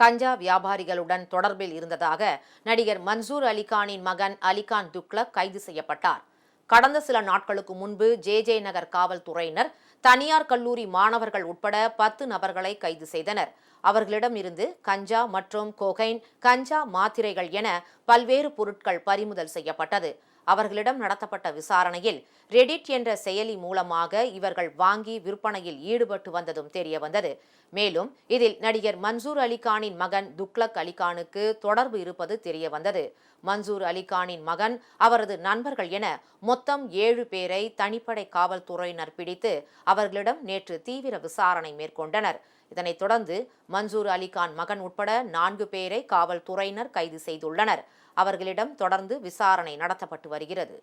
கஞ்சா வியாபாரிகளுடன் தொடர்பில் இருந்ததாக நடிகர் மன்சூர் அலிகானின் மகன் அலிகான் துக்ளக் கைது செய்யப்பட்டார். கடந்த சில நாட்களுக்கு முன்பு ஜே ஜே நகர் காவல்துறையினர் தனியார் கல்லூரி மாணவர்கள் உட்பட பத்து நபர்களை கைது செய்தனர். அவர்களிடம் இருந்து கஞ்சா மற்றும் கொகைன் கஞ்சா மாத்திரைகள் என பல்வேறு பொருட்கள் பறிமுதல் செய்யப்பட்டது. அவர்களிடம் நடத்தப்பட்ட விசாரணையில் ரெடிட் என்ற செயலி மூலமாக இவர்கள் வாங்கி விற்பனையில் ஈடுபட்டு வந்ததும் தெரிய வந்தது. மேலும் இதில் நடிகர் மன்சூர் அலிகானின் மகன் துக்லக் அலிகானுக்கு தொடர்பு இருப்பது தெரியவந்தது மன்சூர் அலிகானின் மகன் அவரது நண்பர்கள் என மொத்தம் ஏழு பேரை தனிப்படை காவல்துறையினர் பிடித்து அவர்களிடம் நேற்று தீவிர விசாரணை மேற்கொண்டனர். இதனைத் தொடர்ந்து மன்சூர் அலிகான் மகன் உட்பட நான்கு பேரை காவல்துறையினர் கைது செய்துள்ளனர். அவர்களிடம் தொடர்ந்து விசாரணை நடத்தப்பட்டு வருகிறது.